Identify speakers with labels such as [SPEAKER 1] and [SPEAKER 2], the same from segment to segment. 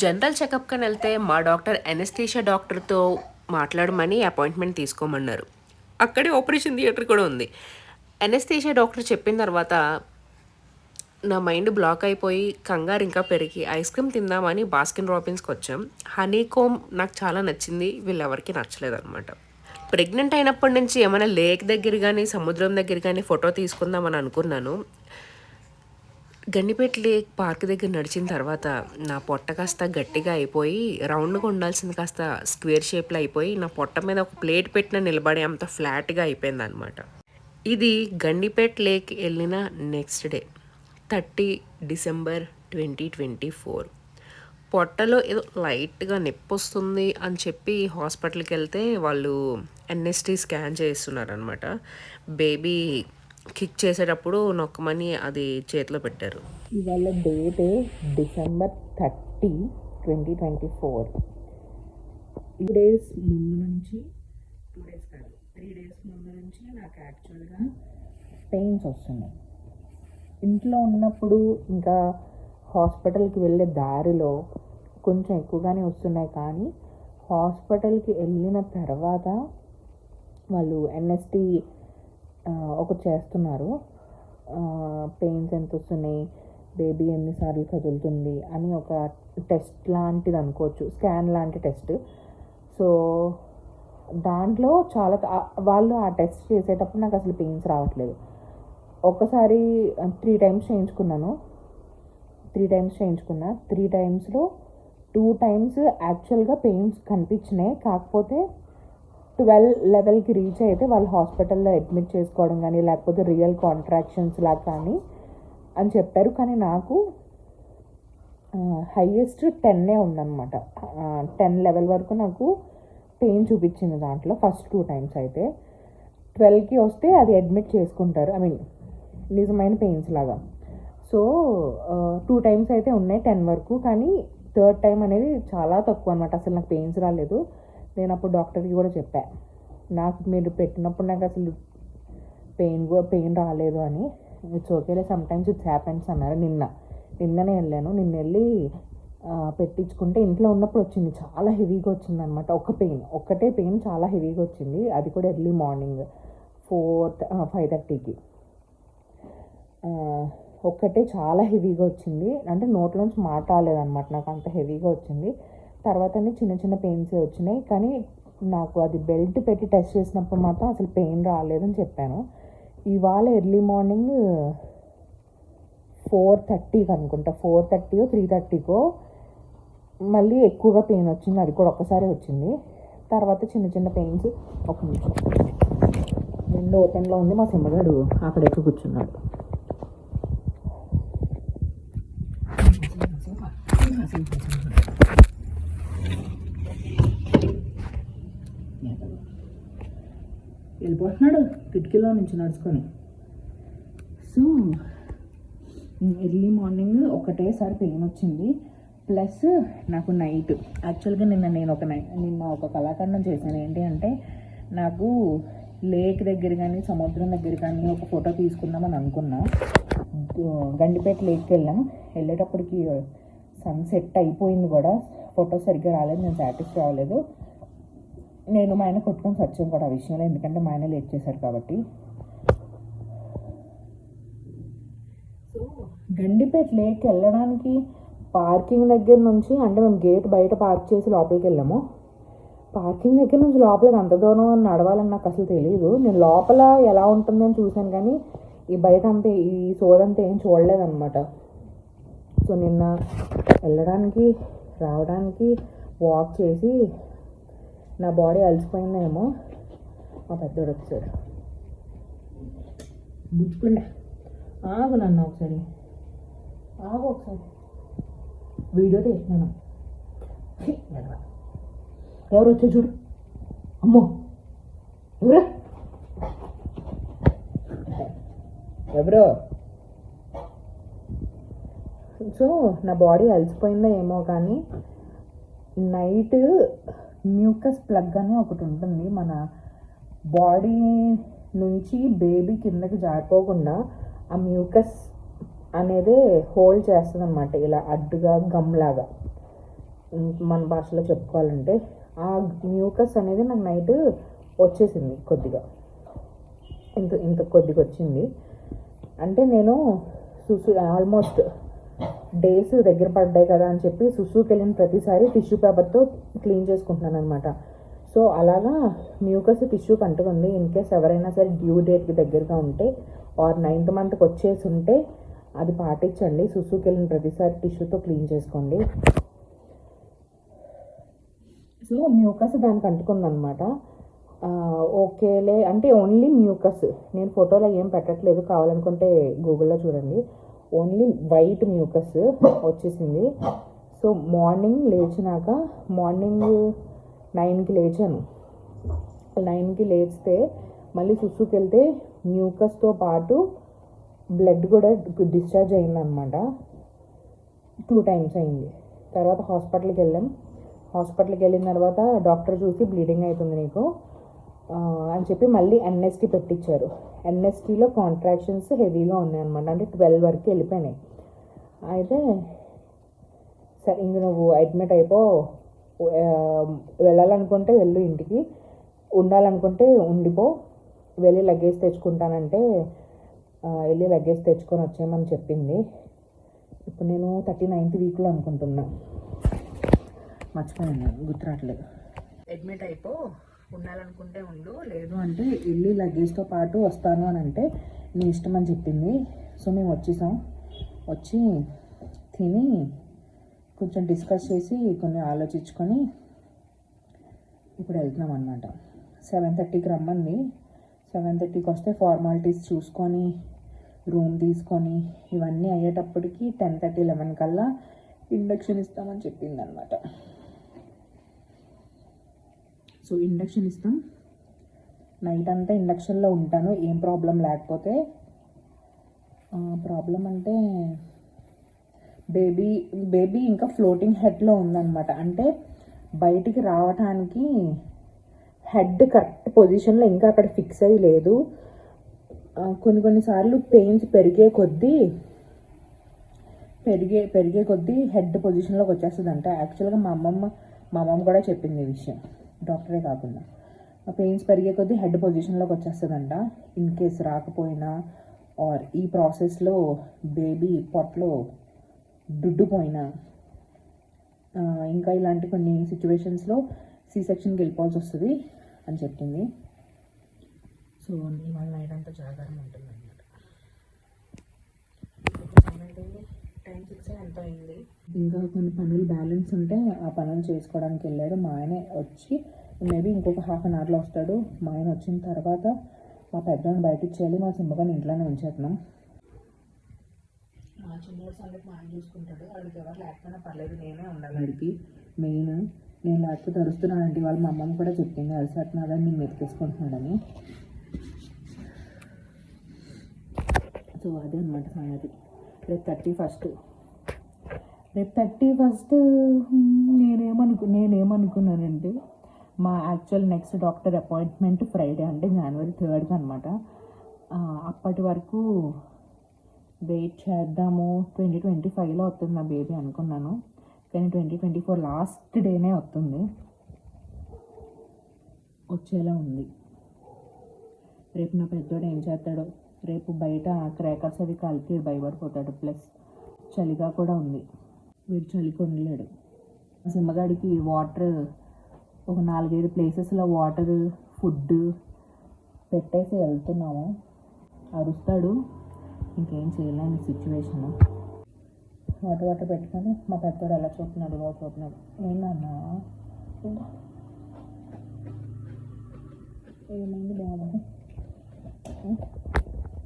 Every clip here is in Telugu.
[SPEAKER 1] జనరల్ చెకప్ కని వెళ్తే మా డాక్టర్ ఎనెస్థీషియా డాక్టర్తో మాట్లాడమని అపాయింట్మెంట్ తీసుకోమన్నారు. అక్కడే ఆపరేషన్ థియేటర్ కూడా ఉంది. ఎనెస్థీషియా డాక్టర్ చెప్పిన తర్వాత నా మైండ్ బ్లాక్ అయిపోయి కంగారు ఇంకా పెరిగి ఐస్ క్రీమ్ తిందామని బాస్కిన్ రాబిన్స్కి వచ్చాం. హనీ కోమ్ నాకు చాలా నచ్చింది. వీళ్ళెవరికి నచ్చలేదన్నమాట. ప్రెగ్నెంట్ అయినప్పటి నుంచి ఏమైనా లేక్ దగ్గర కానీ సముద్రం దగ్గర కానీ ఫోటో తీసుకుందామని అనుకున్నాను. గండిపేట లేక్ పార్క్ దగ్గర నడిచిన తర్వాత నా పొట్ట కాస్త గట్టిగా అయిపోయి రౌండ్గా ఉండాల్సింది కాస్త స్క్వేర్ షేప్లో అయిపోయి నా పొట్ట మీద ఒక ప్లేట్ పెట్టిన నిలబడే అంత ఫ్లాట్గా అయిపోయింది అనమాట ఇది గండిపేట్ లేక్ వెళ్ళిన next day thirty December twenty twenty four. పొట్టలో ఏదో లైట్గా నొప్పి వస్తుంది అని చెప్పి హాస్పిటల్కి వెళ్తే వాళ్ళు ఎన్ఎస్టీ స్కాన్ చేస్తున్నారనమాట బేబీ కిక్ చేసేటప్పుడు నొక్కమని అది చేతిలో పెట్టారు.
[SPEAKER 2] ఇవాళ date December thirty twenty twenty four. Two days ముందు నుంచి టూ డేస్ కాదు త్రీ డేస్ ముందు నుంచి నాకు యాక్చువల్గా పెయిన్స్ వస్తున్నాయి. ఇంట్లో ఉన్నప్పుడు ఇంకా హాస్పిటల్కి వెళ్ళే దారిలో కొంచెం ఎక్కువగానే వస్తున్నాయి కానీ హాస్పిటల్కి వెళ్ళిన తర్వాత వాళ్ళు ఎన్ఎస్టీ ఒకటి చేస్తున్నారు. పెయిన్స్ ఎంత వస్తున్నాయి? బేబీ ఎన్నిసార్లు కదులుతుంది అని ఒక టెస్ట్ లాంటిది అనుకోవచ్చు. స్కాన్ లాంటి టెస్ట్. సో దాంట్లో చాలా వాళ్ళు ఆ టెస్ట్ చేసేటప్పుడు నాకు అసలు పెయిన్స్ రావట్లేదు. ఒకసారి త్రీ టైమ్స్ చేయించుకున్నాను. త్రీ టైమ్స్ చేయించుకున్నా. త్రీ టైమ్స్లో టూ టైమ్స్ యాక్చువల్గా పెయిన్స్ కనిపించినాయి. కాకపోతే ట్వెల్వ్ లెవెల్కి రీచ్ అయితే వాళ్ళు హాస్పిటల్లో అడ్మిట్ చేసుకోవడం కానీ లేకపోతే రియల్ కాంట్రాక్షన్స్ లాగా కానీ అని చెప్పారు. కానీ నాకు హయ్యెస్ట్ టెన్నే ఉందన్నమాట. టెన్ లెవెల్ వరకు నాకు పెయిన్ చూపించింది దాంట్లో ఫస్ట్ టూ టైమ్స్ అయితే. ట్వెల్వ్కి వస్తే అది అడ్మిట్ చేసుకుంటారు. ఐ మీన్ నిజమైన పెయిన్స్ లాగా. సో టూ టైమ్స్ అయితే ఉన్నాయి టెన్ వరకు. కానీ థర్డ్ టైం అనేది చాలా తక్కువ అనమాట అసలు నాకు పెయిన్స్ రాలేదు. నేను అప్పుడు డాక్టర్కి కూడా చెప్పా. నాకు మీరు పెట్టినప్పుడు నాకు అసలు పెయిన్ కూడా పెయిన్ రాలేదు అని. ఇట్స్ ఓకేలే సమ్ టైమ్స్ ఇట్స్ హ్యాపెన్స్ అన్నారు నిన్న. నిన్ననే వెళ్ళాను. నిన్న వెళ్ళి పెట్టించుకుంటే ఇంట్లో ఉన్నప్పుడు వచ్చింది. చాలా హెవీగా వచ్చింది అనమాట ఒక పెయిన్ ఒక్కటే పెయిన్ చాలా హెవీగా వచ్చింది. అది కూడా ఎర్లీ మార్నింగ్ ఫోర్ ఫైవ్ థర్టీకి. ఒక్కటే చాలా హెవీగా వచ్చింది. అంటే నోట్లోంచి మాట రాలేదన్నమాట. నాకు అంత హెవీగా వచ్చింది. తర్వాత చిన్న చిన్న పెయిన్స్ వచ్చినాయి. కానీ నాకు అది బెల్ట్ పెట్టి టెస్ట్ చేసినప్పుడు మాత్రం అసలు పెయిన్ రాలేదని చెప్పాను. ఇవాళ ఎర్లీ మార్నింగ్ ఫోర్ థర్టీకి అనుకుంటా. ఫోర్ థర్టీకో త్రీ థర్టీకో మళ్ళీ ఎక్కువగా పెయిన్ వచ్చింది. అది కూడా ఒక్కసారి వచ్చింది. తర్వాత చిన్న చిన్న పెయిన్స్ ఒక నిమిషం. విండో ఓపెన్లో ఉంది. మా సిమ్మగాడు అక్కడ ఎక్కువ కూర్చున్నాడు. వెళ్ళిపోతున్నాడు. కిటికీలో నుంచి నడుచుకొని. సో ఎర్లీ మార్నింగ్ ఒకటేసారి పెయిన్ వచ్చింది. ప్లస్ నాకు నైట్ యాక్చువల్గా నిన్న నేను ఒక నైట్ నిన్న ఒక కళాఖండం చేశాను. ఏంటి అంటే నాకు లేక్ దగ్గర కానీ సముద్రం దగ్గర కానీ ఒక ఫోటో తీసుకుందామని అనుకున్నా. గండిపేట లేక్కి వెళ్ళాం. వెళ్ళేటప్పటికి సన్సెట్ అయిపోయింది కూడా. ఫోటో సరిగ్గా రాలేదు నేను సాటిస్ఫై అవ్వలేదు. నేను మా ఆయన కొట్టుకొని సత్యం కూడా ఆ విషయంలో ఎందుకంటే మా ఆయన లేట్ చేశారు కాబట్టి. గండిపేట లేక్ వెళ్ళడానికి పార్కింగ్ దగ్గర నుంచి అంటే మేము గేట్ బయట పార్క్ చేసి లోపలికి వెళ్ళాము. పార్కింగ్ దగ్గర నుంచి లోపలికి అంత దూరం నడవాలని నాకు అసలు తెలియదు నేను లోపల ఎలా ఉంటుందని చూశాను కానీ ఈ బయట అంతే ఈ సోదంతా ఏం చూడలేదన్నమాట. సో నిన్న వెళ్ళడానికి రావడానికి వాక్ చేసి నా బాడీ అలసిపోయిందేమో మా పెద్దోడు వచ్చాడు. బుచ్చుకుండా ఆగు నన్ను ఒకసారి. ఆగు ఒకసారి. వీడియో తీస్తున్నాను. ఎవరు వచ్చా చూడు. అమ్మో. ఎవరా? ఎవరో? సో నా బాడీ అలసిపోయిందో ఏమో కానీ నైట్ మ్యూకస్ ప్లగ్ అని ఒకటి ఉంటుంది. మన బాడీ నుంచి బేబీ కిందకి జారిపోకుండా ఆ మ్యూకస్ అనేది హోల్డ్ చేస్తుంది అనమాట ఇలా అడ్డుగా గమ్లాగా. మన భాషలో చెప్పుకోవాలంటే ఆ మ్యూకస్ అనేది నాకు నైట్ వచ్చేసింది కొద్దిగా. ఇంత ఇంత కొద్దిగా వచ్చింది అంటే నేను సుసు ఆల్మోస్ట్ డేస్ దగ్గర పడ్డాయి కదా అని చెప్పి సుస్సుకి వెళ్ళిన ప్రతిసారి టిష్యూ పేపర్తో క్లీన్ చేసుకుంటున్నాను అనమాట సో అలాగా మ్యూకస్ టిష్యూ అంటుకుంది ఇన్ కేస్ ఎవరైనా సరే డ్యూ డేట్కి దగ్గరగా ఉంటే ఆర్ నైన్త్ మంత్కి వచ్చేసి ఉంటే అది పాటించండి. సుస్సుకి వెళ్ళిన ప్రతిసారి టిష్యూతో క్లీన్ చేసుకోండి. సో మ్యూకస్ దానికి అంటుకుందనమాట ఓకేలే. అంటే ఓన్లీ మ్యూకస్. నేను ఫోటోలో ఏం పెట్టట్లేదు. కావాలనుకుంటే గూగుల్లో చూడండి. ఓన్లీ వైట్ మ్యూకస్ వచ్చేసింది. సో మార్నింగ్ లేచినాక మార్నింగ్ నైన్కి లేచాను. నైన్కి లేస్తే మళ్ళీ సుసుకెళ్తే మ్యూకస్తో పాటు బ్లడ్ కూడా డిశ్చార్జ్ అయిందనమాట. టూ టైమ్స్ అయింది. తర్వాత హాస్పిటల్కి వెళ్ళాం. హాస్పిటల్కి వెళ్ళిన తర్వాత డాక్టర్ చూసి బ్లీడింగ్ అవుతుంది నీకు. అని చెప్పి మళ్ళీ ఎన్ఎస్టీ పెట్టించారు ఎన్ఎస్టీలో కాంట్రాక్షన్స్ హెవీగా ఉన్నాయన్నమాట. అంటే ట్వెల్వ్ వరకు వెళ్ళిపోయినాయి. అయితే సరే ఇంక నువ్వు అడ్మిట్ అయిపో వెళ్ళాలనుకుంటే వెళ్ళు ఇంటికి. ఉండాలనుకుంటే ఉండిపో. వెళ్ళి లగేజ్ తెచ్చుకుంటానంటే వెళ్ళి లగేజ్ తెచ్చుకొని వచ్చేయమని చెప్పింది. ఇప్పుడు నేను థర్టీ నైన్త్ వీక్లో అనుకుంటున్నా. మర్చిపోయాను గుర్తురాట్లేదు గుర్తురావట్లేదు. అడ్మిట్ అయిపో. ఉండాలనుకుంటే ఉండు. లేదు అంటే వెళ్ళి లగేజ్తో పాటు వస్తాను అని అంటే నీ ఇష్టం అని చెప్పింది. సో మేము వచ్చేసాం. వచ్చి తిని కొంచెం డిస్కస్ చేసి కొన్ని ఆలోచించుకొని ఇప్పుడు వెళ్తున్నాం అనమాట సెవెన్ థర్టీకి రమ్మంది. సెవెన్ థర్టీకి వస్తే ఫార్మాలిటీస్ చూసుకొని రూమ్ తీసుకొని ఇవన్నీ అయ్యేటప్పటికి టెన్ థర్టీ లెవెన్ కల్లా ఇండక్షన్ ఇస్తామని చెప్పింది అనమాట సో ఇండక్షన్ ఇస్తాం. నైట్ అంతా ఇండక్షన్లో ఉంటాను. ఏం ప్రాబ్లం లేకపోతే ప్రాబ్లం అంటే బేబీ బేబీ ఇంకా ఫ్లోటింగ్ హెడ్లో ఉందన్నమాట. అంటే బయటికి రావటానికి హెడ్ కరెక్ట్ పొజిషన్లో ఇంకా అక్కడ ఫిక్స్ అయ్యి లేదు. కొన్ని కొన్నిసార్లు పెయిన్స్ పెరిగే కొద్దీ పెరిగే పెరిగే కొద్దీ హెడ్ పొజిషన్లోకి వచ్చేస్తుంది అంట యాక్చువల్గా మా అమ్మమ్మ మా అమ్మమ్మ కూడా చెప్పింది ఈ విషయం. డాక్టరే కాకుండా. ఆ పెయిన్స్ పెరిగే కొద్దీ హెడ్ పొజిషన్లోకి వచ్చేస్తుందంట. ఇన్ కేస్ రాకపోయినా ఆర్ ఈ ప్రాసెస్లో బేబీ పొట్లో దుడ్డుపోయినా ఇంకా ఇలాంటి కొన్ని సిచ్యువేషన్స్లో సి సెక్షన్కి వెళ్ళిపోవాల్సి వస్తుంది అని చెప్పింది. సో ఇవాళ నైట్ అంతా జాగారం ఉంటుందనమాట టైం సిక్స్ ఎంత అయింది. ఇంకా కొన్ని పనులు బ్యాలెన్స్ ఉంటే ఆ పనులు చేసుకోవడానికి వెళ్ళాడు. మా ఆయన వచ్చి మేబీ ఇంకొక హాఫ్ అన్ అవర్లో వస్తాడు. మా ఆయన వచ్చిన తర్వాత మా పెద్దవాడిని బయట ఇచ్చేయాలి మా సింబగాని ఇంట్లోనే ఉంచేస్తున్నాం మా చిన్నోడు సంగతి మా ఆయన చూసుకుంటాడు. వాడికి ఎవరు లేకపోయినా పర్లేదు నేనే ఉండాలి. వాడికి మెయిన్ నేను లేకపోతే అరుస్తున్నానంటే వాళ్ళు మా అమ్మమ్మ కూడా చెప్పింది అలసట్నాదని నేను వెతికేసుకుంటున్నాడని సో అదే అనమాట సంగతి. రేపు థర్టీ ఫస్ట్. రేపు థర్టీ ఫస్ట్ నేనేమనుకు నేనేమనుకున్నానండి మా actual next doctor appointment Friday అంటే జనవరి థర్డ్కి అనమాట అప్పటి వరకు వెయిట్ చేద్దాము. ట్వంటీ ట్వంటీ ఫైవ్లో వస్తుంది నా బేబీ అనుకున్నాను. కానీ ట్వంటీ ట్వంటీ ఫోర్ లాస్ట్ డేనే వస్తుంది. వచ్చేలా ఉంది. రేపు నా పెద్దోడు ఏం చేస్తాడో రేపు బయట క్రాకర్స్ అవి కలిపి భయపడిపోతాడు. ప్లస్ చలిగా కూడా ఉంది. వీడు చలికి ఉండలేడు సింహగాడికి వాటర్ ఒక నాలుగైదు ప్లేసెస్లో వాటర్ ఫుడ్ పెట్టేసి వెళ్తున్నాము. అరుస్తాడు. ఇంకేం చేయలేని సిచ్యువేషను. వాటర్ వాటర్ పెట్టుకొని మా పెద్దోడు ఎలా చూస్తున్నాడు బాగా చూస్తున్నాడు. ఏంటన్నా ఇందా. ఏమైంది బాబు?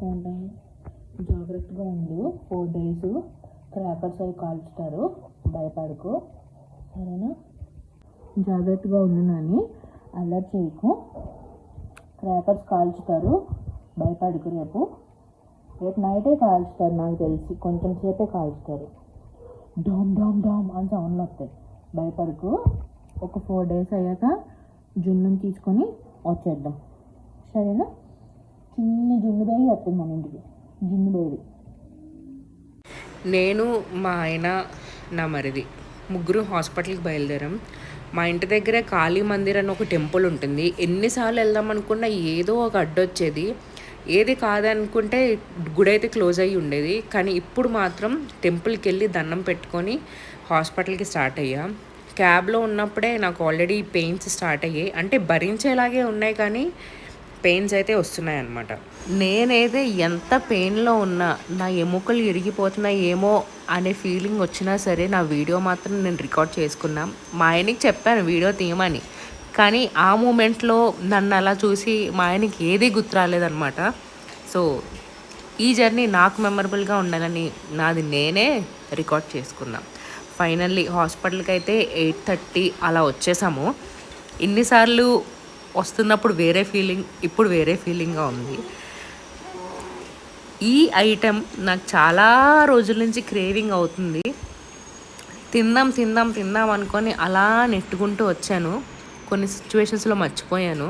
[SPEAKER 2] ఉంటాయి జాగ్రత్తగా ఉండు. ఫోర్ డేస్ క్రాకర్స్ అవి కాల్చుతారు. భయపడకు. సరేనా? జాగ్రత్తగా ఉండు నాని. అలర్ట్ చేయకు. క్రాకర్స్ కాల్చుతారు. భయపడకు రేపు. రేపు నైటే కాల్చుతారు నాకు తెలిసి. కొంచెం సేపే కాల్చుతారు. డామ్ డామ్ డామ్ అని సౌండ్లు వస్తాయి. భయపడకు. ఒక ఫోర్ డేస్ అయ్యాక జున్నుని తీసుకొని వచ్చేద్దాం. సరేనా? చిన్న జున్ను బేబీ వస్తుంది మన ఇంటికి. జున్ను బేబీ
[SPEAKER 1] నేను మా ఆయన నా మరిది
[SPEAKER 2] ముగ్గురు హాస్పిటల్కి బయలుదేరాం. మా ఇంటి దగ్గరే కాళీ మందిర్ అని ఒక టెంపుల్ ఉంటుంది. ఎన్నిసార్లు వెళ్దాం అనుకున్నా ఏదో ఒక అడ్డొచ్చేది. ఏది కాదనుకుంటే గుడి అయితే క్లోజ్ అయ్యి ఉండేది. కానీ ఇప్పుడు మాత్రం టెంపుల్కి వెళ్ళి దండం పెట్టుకొని హాస్పిటల్కి స్టార్ట్ అయ్యా. క్యాబ్లో ఉన్నప్పుడే నాకు ఆల్రెడీ పెయిన్స్ స్టార్ట్ అయ్యాయి. అంటే భరించేలాగే ఉన్నాయి కానీ పెయిన్స్ అయితే వస్తున్నాయి అనమాట నేనైతే ఎంత పెయిన్లో ఉన్నా నా ఎముకలు ఇరిగిపోతున్నాయి ఏమో అనే ఫీలింగ్ వచ్చినా సరే నా వీడియో మాత్రం నేను రికార్డ్ చేసుకున్నా. మా ఆయనకి చెప్పాను వీడియో తీయమని. కానీ ఆ మూమెంట్లో నన్ను అలా చూసి మా ఆయనకి ఏది గుర్తురాలేదనమాట సో ఈ జర్నీ నాకు మెమరబుల్గా ఉండాలని నాది నేనే రికార్డ్ చేసుకున్నా. ఫైనల్లీ హాస్పిటల్కి అయితే ఎయిట్ థర్టీ అలా వచ్చేసాము. ఇన్నిసార్లు వస్తున్నప్పుడు వేరే ఫీలింగ్ ఇప్పుడు వేరే ఫీలింగ్గా ఉంది. ఈ ఐటెం నాకు చాలా రోజుల నుంచి క్రేవింగ్ అవుతుంది. తిందాం తిందాం తిందాం అనుకొని అలా నెట్టుకుంటూ వచ్చాను. కొన్ని సిచ్యువేషన్స్లో మర్చిపోయాను.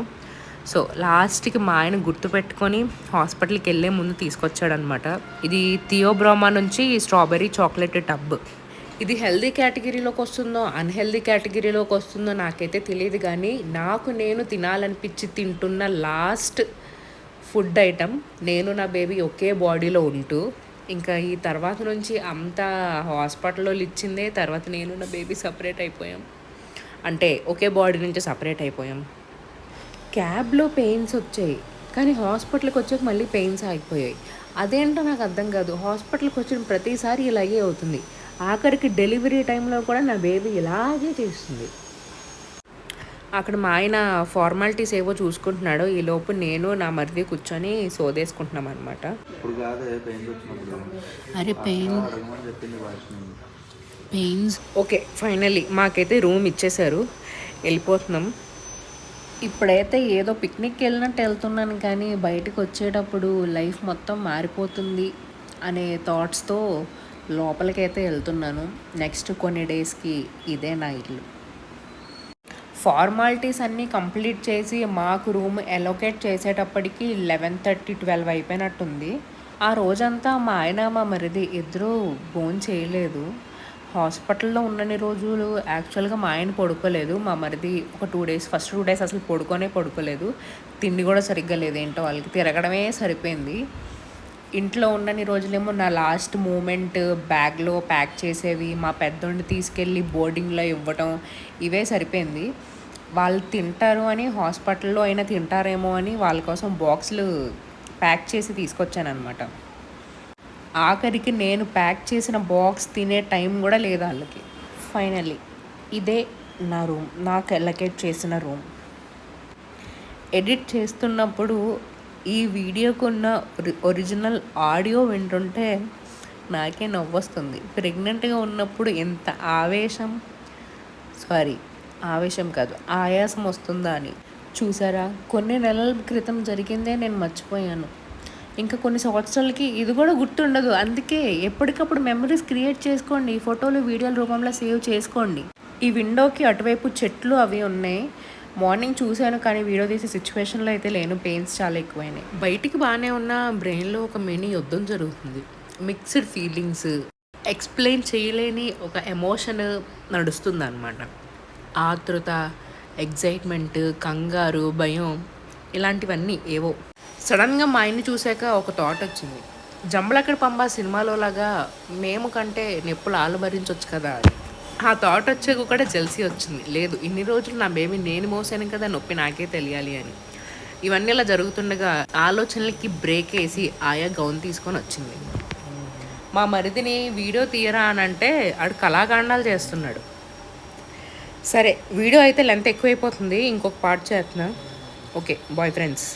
[SPEAKER 2] సో లాస్ట్కి మా ఆయన గుర్తుపెట్టుకొని హాస్పిటల్కి వెళ్ళే ముందు తీసుకొచ్చాడనమాట ఇది థియోబ్రోమా నుంచి స్ట్రాబెర్రీ చాక్లెట్ టబ్ ఇది హెల్దీ కేటగిరీలోకి వస్తుందో అన్హెల్దీ కేటగిరీలోకి వస్తుందో నాకైతే తెలియదు కానీ నాకు నేను తినాలనిపించి తింటున్న లాస్ట్ ఫుడ్ ఐటమ్ నేను నా బేబీ ఒకే బాడీలో ఉంటూ ఇంకా ఈ తర్వాత నుంచి అంతా హాస్పిటల్లో ఇచ్చిందే తర్వాత నేను నా బేబీ సపరేట్ అయిపోయాం. అంటే ఒకే బాడీ నుంచి సపరేట్ అయిపోయాం. క్యాబ్లో పెయిన్స్ వచ్చాయి కానీ హాస్పిటల్కి వచ్చాక మళ్ళీ పెయిన్స్ ఆగిపోయాయి. అదేంటో నాకు అర్థం కాదు. హాస్పిటల్కి వచ్చిన ప్రతిసారి ఇలాగే అవుతుంది. ఆఖరికి డెలివరీ టైంలో కూడా నా బేబీ ఇలాగే చేస్తుంది. అక్కడ మా ఆయన ఫార్మాలిటీస్ ఏవో చూసుకుంటున్నాడు. ఈ లోపు నేను నా మరిది కూర్చొని సోదేసుకుంటున్నాం అనమాట
[SPEAKER 3] ఇప్పుడు కాదు పెయిన్స్ వచ్చినప్పుడు.
[SPEAKER 2] అరే పెయిన్. పెయిన్స్. ఓకే ఫైనల్లీ మాకైతే రూమ్ ఇచ్చేశారు. వెళ్ళిపోతున్నాం. ఇప్పుడైతే ఏదో పిక్నిక్కి వెళ్ళినట్టు వెళ్తున్నాను కానీ బయటకు వచ్చేటప్పుడు లైఫ్ మొత్తం మారిపోతుంది అనే థాట్స్తో లోపలికైతే వెళ్తున్నాను. నెక్స్ట్ కొన్ని డేస్కి ఇదే నా ఇల్లు. ఫార్మాలిటీస్ అన్నీ కంప్లీట్ చేసి మాకు రూమ్ ఎలోకేట్ చేసేటప్పటికి లెవెన్ థర్టీ ట్వెల్వ్ అయిపోయినట్టుంది. ఆ రోజంతా మా ఆయన మా మరిది ఇద్దరూ భోజనం చేయలేదు. హాస్పిటల్లో ఉన్నన్ని రోజులు యాక్చువల్గా మా ఆయన పడుకోలేదు. మా మరిది ఒక two days first two days అసలు పడుకోనే పడుకోలేదు. తిండి కూడా సరిగ్గా లేదు ఏంటో వాళ్ళకి తిరగడమే సరిపోయింది. ఇంట్లో ఉన్నన్ని రోజులేమో నా లాస్ట్ మూమెంట్ బ్యాగ్లో ప్యాక్ చేసేవి మా పెద్దోడిని తీసుకెళ్ళి బోర్డింగ్లో ఇవ్వటం ఇవే సరిపోయింది. వాళ్ళు తింటారు అని హాస్పిటల్లో అయినా తింటారేమో అని వాళ్ళ కోసం బాక్సులు ప్యాక్ చేసి తీసుకొచ్చానమాట ఆఖరికి నేను ప్యాక్ చేసిన బాక్స్ తినే టైం కూడా లేదు వాళ్ళకి. ఫైనల్లీ ఇదే నా రూమ్ నాకు ఎలకేట్ చేసిన రూమ్ ఎడిట్ చేస్తున్నప్పుడు ఈ వీడియోకున్న ఒరి- ఒరిజినల్ ఆడియో వింటుంటే నాకే నవ్వొస్తుంది. ప్రెగ్నెంట్గా ఉన్నప్పుడు ఎంత ఆవేశం సారీ ఆవేశం కాదు ఆయాసం వస్తుందా అని. చూసారా? కొన్ని నెలల క్రితం జరిగిందే నేను మర్చిపోయాను. ఇంకా కొన్ని సంవత్సరాలకి ఇది కూడా గుర్తుండదు. అందుకే ఎప్పటికప్పుడు మెమరీస్ క్రియేట్ చేసుకోండి. ఫోటోలు వీడియోల రూపంలో సేవ్ చేసుకోండి. ఈ విండోకి అటువైపు చెట్లు అవి ఉన్నాయి. మార్నింగ్ చూశాను కానీ వీడియో తీసే సిచ్యువేషన్లో అయితే లేను పెయిన్స్ చాలా ఎక్కువైనాయి. బయటికి బాగానే ఉన్న బ్రెయిన్లో ఒక మినీ యుద్ధం జరుగుతుంది. మిక్స్డ్ ఫీలింగ్స్ ఎక్స్ప్లెయిన్ చేయలేని ఒక ఎమోషన్ నడుస్తుంది అనమాట ఆతృత ఎగ్జైట్మెంట్ కంగారు భయం ఇలాంటివన్నీ ఏవో. సడన్గా మా ఆయన్ని చూశాక ఒక థాట్ వచ్చింది. జంబలక్కడ పంబ సినిమాలో లాగా మేము కంటే నొప్పులు ఆలు భరించవచ్చు కదా అని. ఆ థాట్ వచ్చాక కూడా జెల్సీ వచ్చింది. లేదు ఇన్ని రోజులు నా బేబీ నేను మోసాను కదా నొప్పి నాకే తెలియాలి అని. ఇవన్నీ ఇలా జరుగుతుండగా ఆలోచనలకి బ్రేక్ వేసి ఆయా గౌన్ తీసుకొని వచ్చింది. మా మరిదిని వీడియో తీయరా అని అంటే ఆడు కళాకాండాలు చేస్తున్నాడు. సరే వీడియో అయితే లెంత్ ఎక్కువైపోతుంది. ఇంకొక పార్ట్ చేస్తున్నా. Okay bye friends